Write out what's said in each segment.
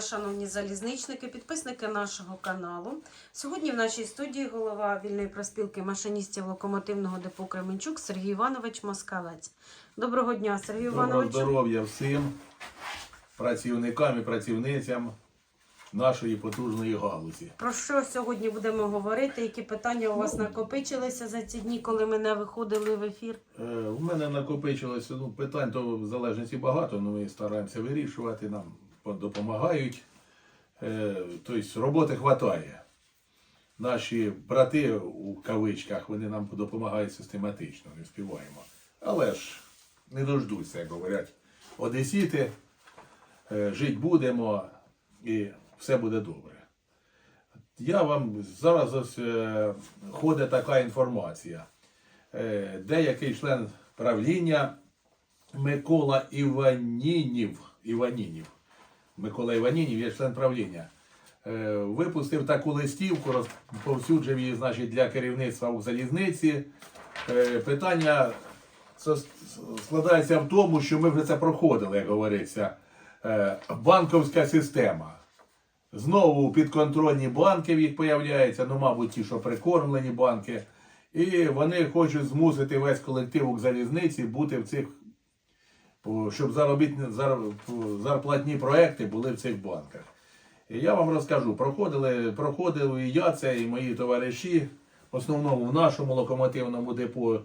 шановні залізничники, підписники нашого каналу. Сьогодні в нашій студії голова вільної проспілки машиністів локомотивного депо Кременчук Сергій Іванович Москалець. Доброго дня, Сергій Доброго Іванович. здоров'я всім працівникам і працівницям нашої потужної галузі. Про що сьогодні будемо говорити? Які питання у вас накопичилися за ці дні, коли ми не виходили в ефір? Е, У мене накопичилося ну, питань, то в залежності багато, але ми стараємося вирішувати, нам допомагають. Тобто роботи вистачає. Наші брати у кавичках вони нам допомагають систематично, не співаємо. Але ж не дождуться, як говорять одесіти. Е, Жити будемо і все буде добре. Я вам зараз ось е, ходить така інформація. Деякий член правління Микола Іванінів, Іванінів, Микола Іванінів є член правління. е, Випустив таку листівку, розповсюджив її значить, для керівництва у залізниці. Е, Питання складається в тому, що ми вже це проходили, як говориться. Е, Банковська система. Знову підконтрольні банки їх появляються, ну, мабуть, ті, що прикормлені банки. І вони хочуть змусити весь колектив Укрзалізниці бути в цих, щоб заробітні, зарплатні проекти були в цих банках. І я вам розкажу, проходили, проходив і я це, і мої товариші, в основному в нашому локомотивному депо,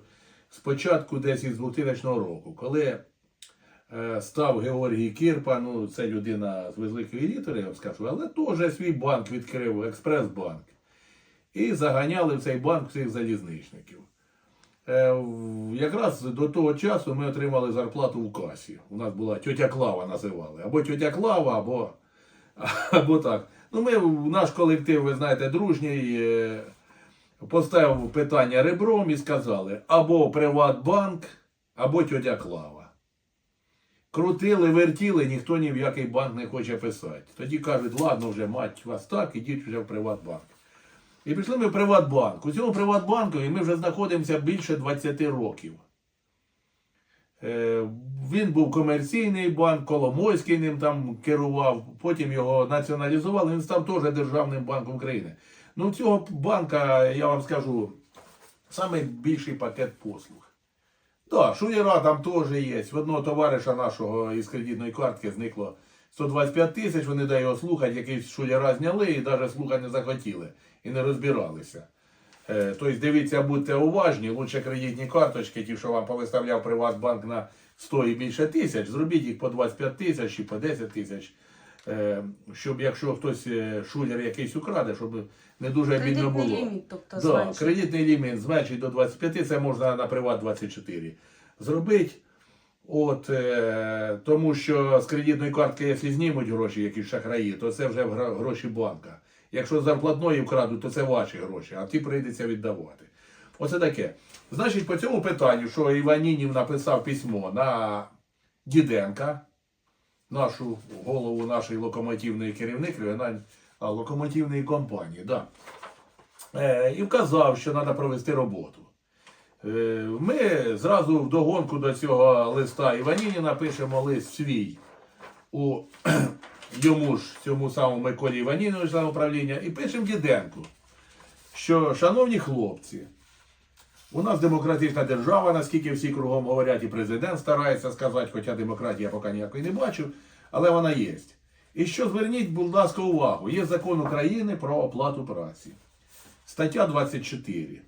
спочатку десь із 2000 року, коли е, став Георгій Кірпа, ну це людина з великої літери, я вам скажу, але теж свій банк відкрив, експрес-банк. І заганяли в цей банк всіх залізничників. Е, якраз до того часу ми отримали зарплату в касі. У нас була тьотя Клава називали. Або тьотя Клава, або, або так. Ну, ми, наш колектив, ви знаєте, дружній, е, поставив питання ребром і сказали: або Приватбанк, або тьотя Клава. Крутили, вертіли, ніхто ні в який банк не хоче писати. Тоді кажуть, ладно вже, мать вас так, ідіть вже в Приватбанк. І пішли ми в Приватбанк. У цьому Приватбанку і ми вже знаходимося більше 20 років. Е, Він був комерційний банк, Коломойський ним там керував, потім його націоналізували, він став теж Державним банком України. Ну, цього банка, я вам скажу, найбільший пакет послуг. Так, шулера там теж є. В одного товариша нашого із кредитної картки зникло 125 тисяч, вони дай його слухати, якийсь шулера зняли і навіть слухати не захотіли і не розбиралися. Е, Тобто, дивіться, будьте уважні, лучше кредитні карточки, ті, що вам повиставляв Приватбанк на 100 і більше тисяч, зробіть їх по 25 тисяч і по 10 тисяч. Е, Щоб якщо хтось е, шулер якийсь украде, щоб не дуже бідно Кредитний було. ліміт, тобто Да, кредитний ліміт зменшить до 25, це можна на приват 24 зробити. От, е, тому що з кредитної картки, якщо знімуть гроші, якісь шахраї, то це вже гроші банка. Якщо зарплатної вкрадуть, то це ваші гроші, а ті прийдеться віддавати. Оце таке. Значить, по цьому питанню, що Іванінів написав письмо на Діденка, нашу голову нашої локомотивної керівник локомотивної компанії, да. е, і вказав, що треба провести роботу. Е, Ми зразу вдогонку до цього листа Іваніні напишемо лист свій у йому ж цьому самому Миколі Іваніну управління і пишемо Діденку, що, шановні хлопці, у нас демократична держава, наскільки всі кругом говорять, і президент старається сказати, хоча демократії я поки ніякої не бачу, але вона є. І що зверніть, будь ласка, увагу, є закон України про оплату праці. Стаття 24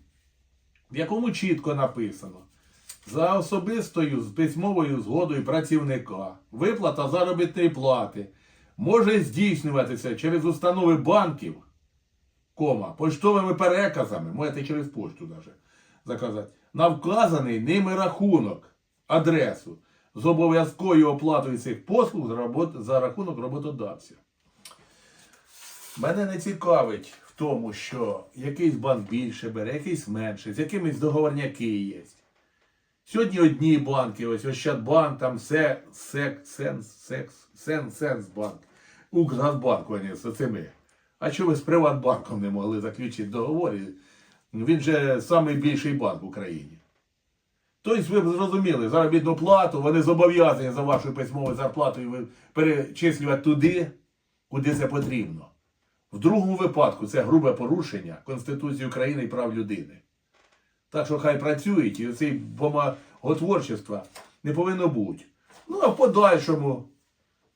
в якому чітко написано? За особистою з письмовою згодою працівника. Виплата заробітної плати може здійснюватися через установи банків, кома, поштовими переказами, можете через пошту даже заказати, на вказаний ними рахунок, адресу. З обов'язковою оплатою цих послуг за, рахунок роботодавця. Мене не цікавить тому, що якийсь банк більше бере, якийсь менше, з якимись договорняки є. Сьогодні одні банки, ось Ощадбанк, там Се, Сек, Сенс, Секс, Сен, Сенсбанк, Укргазбанк, вони з цими. А чого ви з Приватбанком не могли заключити договор? Він же найбільший банк в Україні. Тобто, ви б зрозуміли, заробітну плату, вони зобов'язані за вашою письмовою зарплатою перечислювати туди, куди це потрібно. В другому випадку це грубе порушення Конституції України і прав людини. Так що хай працюють, і цей бомаготворчества не повинно бути. Ну, а в подальшому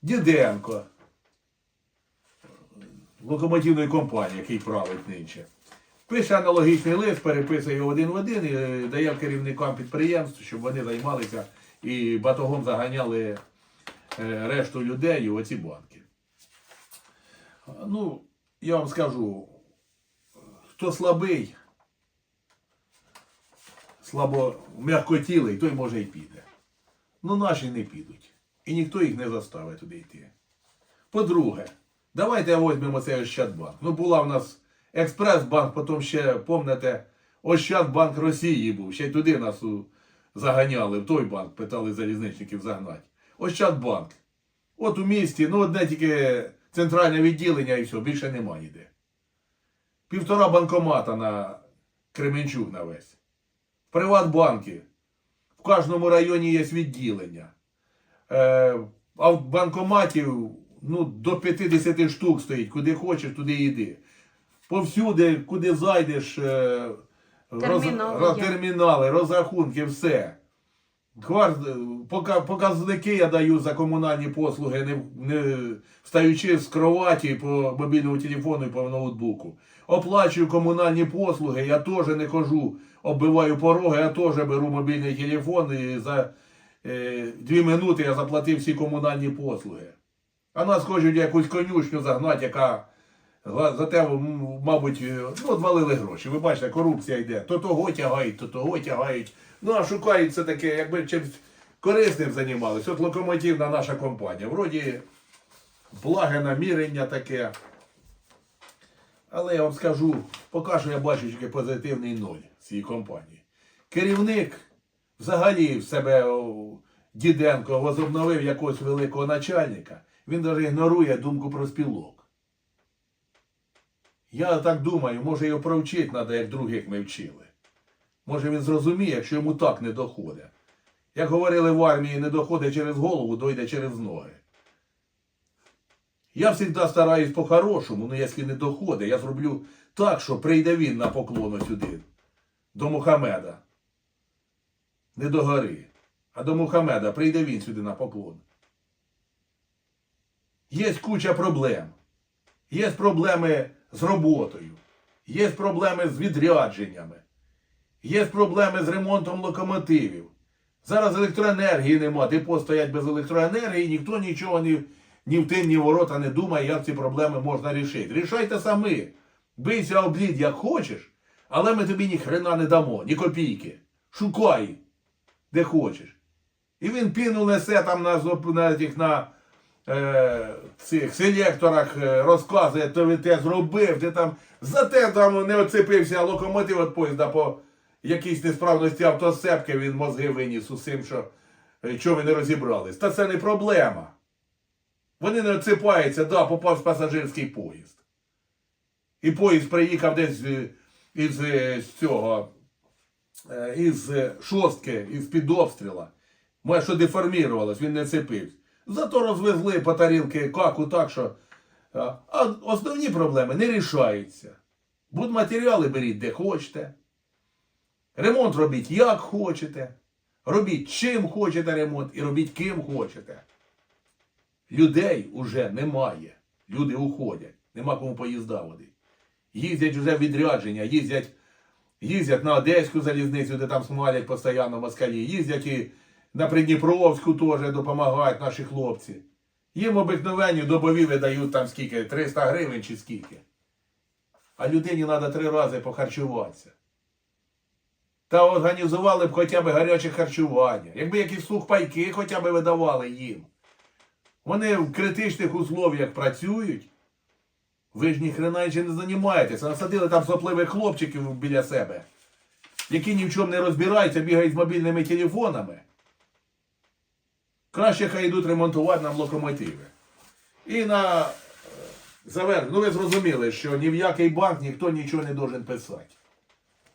Діденко, локомотивної компанії, який править нинче. Пише аналогічний лист, переписує його один в один і е, дає керівникам підприємств, щоб вони займалися і батогом заганяли е, решту людей у оці банки. Ну, я вам скажу, хто слабий, слабо м'якотілий, той може й піде. Ну, наші не підуть. І ніхто їх не заставить туди йти. По-друге, давайте візьмемо цей Ощадбанк. Ну, була в нас Експресбанк, потім ще, помните, Ощадбанк Росії був. Ще й туди нас заганяли, в той банк, питали залізничників загнати. Ощадбанк. От у місті, ну одне тільки центральне відділення і все, більше немає ніде. Півтора банкомата на Кременчук на весь. Приватбанки. В кожному районі є відділення. Е, а в банкоматів ну, до 50 штук стоїть. Куди хочеш, туди йди. Повсюди, куди зайдеш, е, Термінали роз- термінали, розрахунки, все. Пока- Показники я даю за комунальні послуги, не, не встаючи з кроваті по мобільному телефону і по ноутбуку. Оплачую комунальні послуги, я теж не хожу, оббиваю пороги, я теж беру мобільний телефон і за е, дві минути я заплатив всі комунальні послуги. А нас хочуть якусь конюшню загнати, яка за те, мабуть, е, ну, звалили гроші. Ви бачите, корупція йде. То того тягають, то того тягають. Ну, а шукають це таке, якби чимось корисним займалися. От локомотивна наша компанія. Вроді благе намірення таке. Але я вам скажу, поки що я бачу тільки позитивний ноль цієї компанії. Керівник взагалі в себе Діденко возобновив якогось великого начальника. Він навіть ігнорує думку про спілок. Я так думаю, може його провчити треба, як других ми вчили. Може він зрозуміє, якщо йому так не доходить. Як говорили в армії, не доходить через голову, дойде через ноги. Я завжди стараюсь по-хорошому, але якщо не доходить, я зроблю так, що прийде він на поклон сюди, до Мухаммеда. Не до гори, а до Мухаммеда прийде він сюди на поклон. Є куча проблем. Є проблеми з роботою, є проблеми з відрядженнями, є проблеми з ремонтом локомотивів. Зараз електроенергії нема, депо стоять без електроенергії, ніхто нічого ні, ні в тим, ні в ворота не думає, як ці проблеми можна рішити. Рішайте самі. Бийся облід, як хочеш, але ми тобі ні хрена не дамо, ні копійки. Шукай, де хочеш. І він піну несе там на, на, тих, на е, цих селекторах, е, розказує, то те зробив, ти там за те там не оцепився локомотив від поїзда по якійсь несправності автосепки, він мозги виніс усім, що е, чого ви не розібрались. Та це не проблема. Вони не оцепаються, да, попав в пасажирський поїзд. І поїзд приїхав десь е, із, е, з цього, із шостки, із під обстріла. Може, що деформірувалось, він не цепився. Зато розвезли по тарілки каку так, що. А основні проблеми не рішаються. Будматеріали беріть де хочете. Ремонт робіть як хочете. Робіть чим хочете ремонт і робіть ким хочете. Людей уже немає. Люди уходять. Нема кому поїзда водити. Їздять вже відрядження, їздять, їздять на Одеську залізницю, де там смалять постійно москалі, їздять і на Придніпровську теж допомагають наші хлопці. Їм обикновенні добові видають там скільки, 300 гривень чи скільки. А людині треба три рази похарчуватися. Та організували б хоча б гаряче харчування. Якби якісь сухпайки хоча б видавали їм. Вони в критичних условіях працюють. Ви ж ніхрена нічим не займаєтеся. Насадили там сопливих хлопчиків біля себе, які ні в чому не розбираються, бігають з мобільними телефонами. Краще хай йдуть ремонтувати нам локомотиви. І на е, завер... Ну ви зрозуміли, що ні в який банк ніхто нічого не должен писати.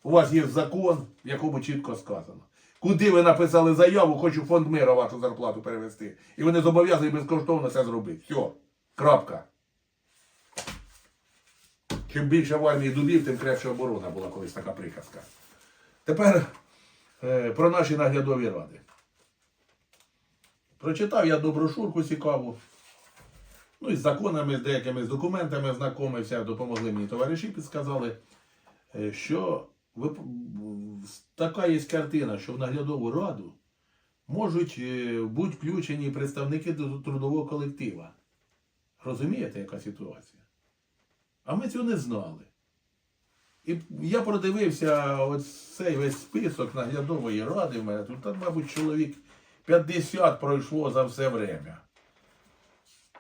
У вас є закон, в якому чітко сказано. Куди ви написали заяву, хочу фонд мира вашу зарплату перевести. І вони зобов'язані безкоштовно це зробити. Все. Крапка. чим більше в армії дубів, тим крепша оборона була колись така приказка. Тепер е, про наші наглядові ради. Прочитав я одну брошурку цікаву. Ну, і з законами, з деякими з документами знайомився, допомогли мені товариші, підсказали, е, що ви, така є картина, що в наглядову раду можуть е, бути включені представники трудового колектива. Розумієте, яка ситуація? А ми цього не знали. І я продивився цей весь список наглядової ради в мене. Тут, там, мабуть, чоловік 50 пройшло за все время.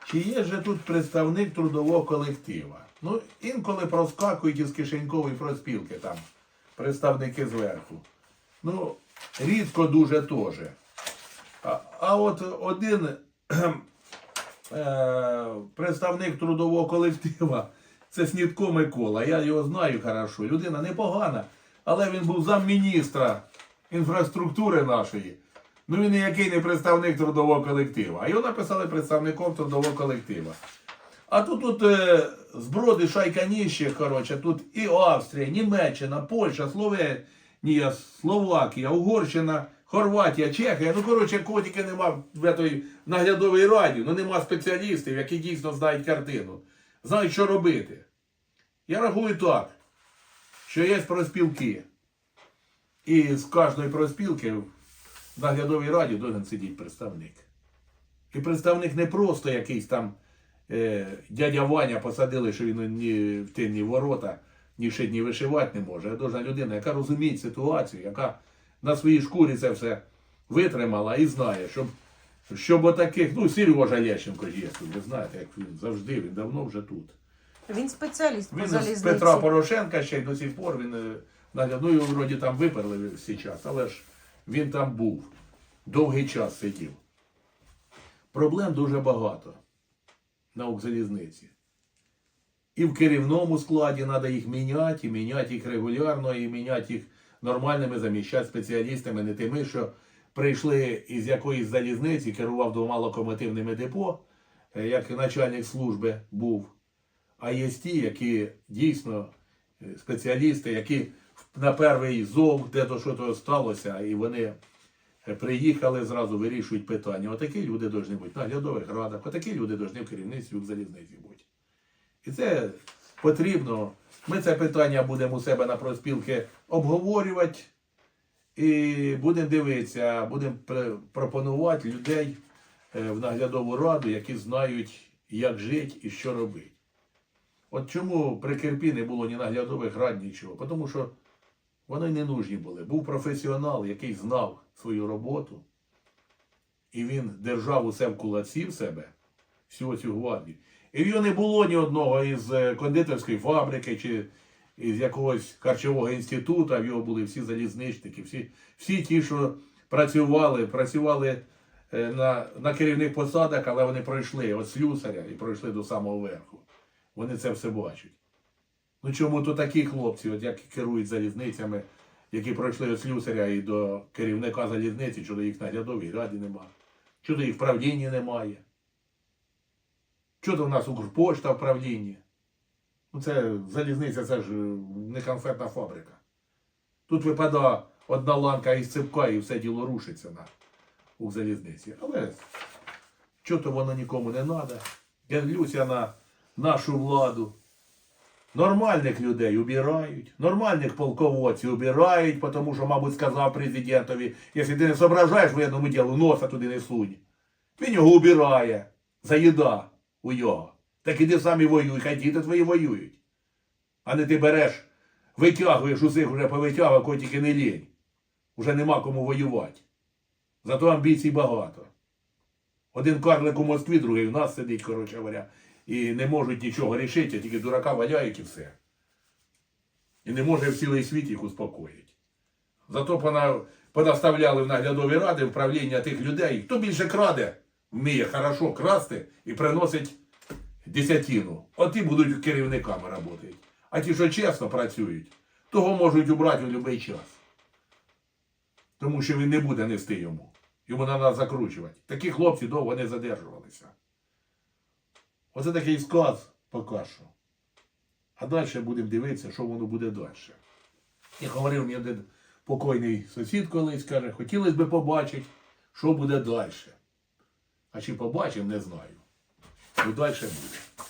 Чи є же тут представник трудового колектива? Ну, інколи проскакують із кишенькової проспілки там представники зверху. Ну, рідко дуже теж. А, а от один е, представник трудового колектива це Снітко Микола. Я його знаю хорошо. Людина непогана, але він був замміністра інфраструктури нашої. Ну він ніякий не представник трудового колектива. А його написали представником трудового колектива. А тут тут е, зброди шайка ніщих, коротше, тут і Австрія, Німеччина, Польща, Словенія, Словакія, Угорщина, Хорватія, Чехія. Ну, коротше, кого нема в той наглядовій раді, ну нема спеціалістів, які дійсно знають картину, знають, що робити. Я рахую так, що є проспілки. І з кожної проспілки в наглядовій раді должен сидіти представник. І представник не просто якийсь там дядя Ваня посадили, що він ні в тинні ворота, ні шить, ні вишивати не може. А должна людина, яка розуміє ситуацію, яка на своїй шкурі це все витримала і знає, щоб, щоб отаких, ну, Сережа Лещенко є тут, ви знаєте, як він завжди, він давно вже тут. Він спеціаліст по Він з залізниці. Петра Порошенка ще й до сих пор він е, ну його вроді там виперли зараз, але ж він там був. Довгий час сидів. Проблем дуже багато на Укрзалізниці. І в керівному складі треба їх міняти, і міняти їх регулярно, і міняти їх нормальними, заміщати спеціалістами, не тими, що прийшли із якоїсь залізниці, керував двома локомотивними депо, е, як начальник служби був. А є ті, які дійсно е, спеціалісти, які на перший зов, де то що то сталося, і вони приїхали зразу вирішують питання. Отакі люди повинні бути в наглядових радах, отакі люди повинні в керівництві залізниці бути. І це потрібно. Ми це питання будемо у себе на проспілки обговорювати і будемо дивитися, будемо пропонувати людей е, в наглядову раду, які знають, як жити і що робити. От чому при Кирпі не було ні наглядових рад, нічого? Тому що вони не нужні були. Був професіонал, який знав свою роботу, і він держав усе в кулаці в себе, всю цю гвардію. І в його не було ні одного із е, кондитерської фабрики чи із якогось харчового інституту, в його були всі залізничники, всі, всі ті, що працювали, працювали е, на, на керівних посадах, але вони пройшли від слюсаря і пройшли до самого верху. Вони це все бачать. Ну чому то такі хлопці, от як керують залізницями, які пройшли від слюсаря і до керівника залізниці, що їх наглядовій раді немає, що до їх в правлінні немає. Що то в нас Укрпошта в правлінні? Ну це залізниця, це ж не конфетна фабрика. Тут випадає одна ланка із цепка і все діло рушиться на у залізниці. Але що то воно нікому не треба. Я на нашу владу. Нормальних людей убирають, нормальних полководців убирають, тому що, мабуть, сказав президентові, якщо ти не соображаєш воєнному ділу, носа туди не сунь. Він його убирає, заїда у його. Так іди сам і воюй, хай діти твої воюють. А не ти береш, витягуєш усіх вже повитягував, кого тільки не лінь. Уже нема кому воювати. Зато амбіцій багато. Один карлик у Москві, другий в нас сидить, коротше говоря, і не можуть нічого рішити, тільки дурака валяють і все. І не може в цілий світ їх успокоїти. Зато пона, понаставляли в наглядові ради вправління тих людей, хто більше краде, вміє хорошо красти і приносить десятину. От ті будуть керівниками працювати. А ті, що чесно працюють, того можуть убрати в будь-який час. Тому що він не буде нести йому. Йому треба закручувати. Такі хлопці довго не задержувалися. Оце такий сказ поки. А далі будемо дивитися, що воно буде далі. І говорив мені один покойний сусід колись, каже, хотілося б побачити, що буде далі. А чи побачимо, не знаю. Ну далі буде.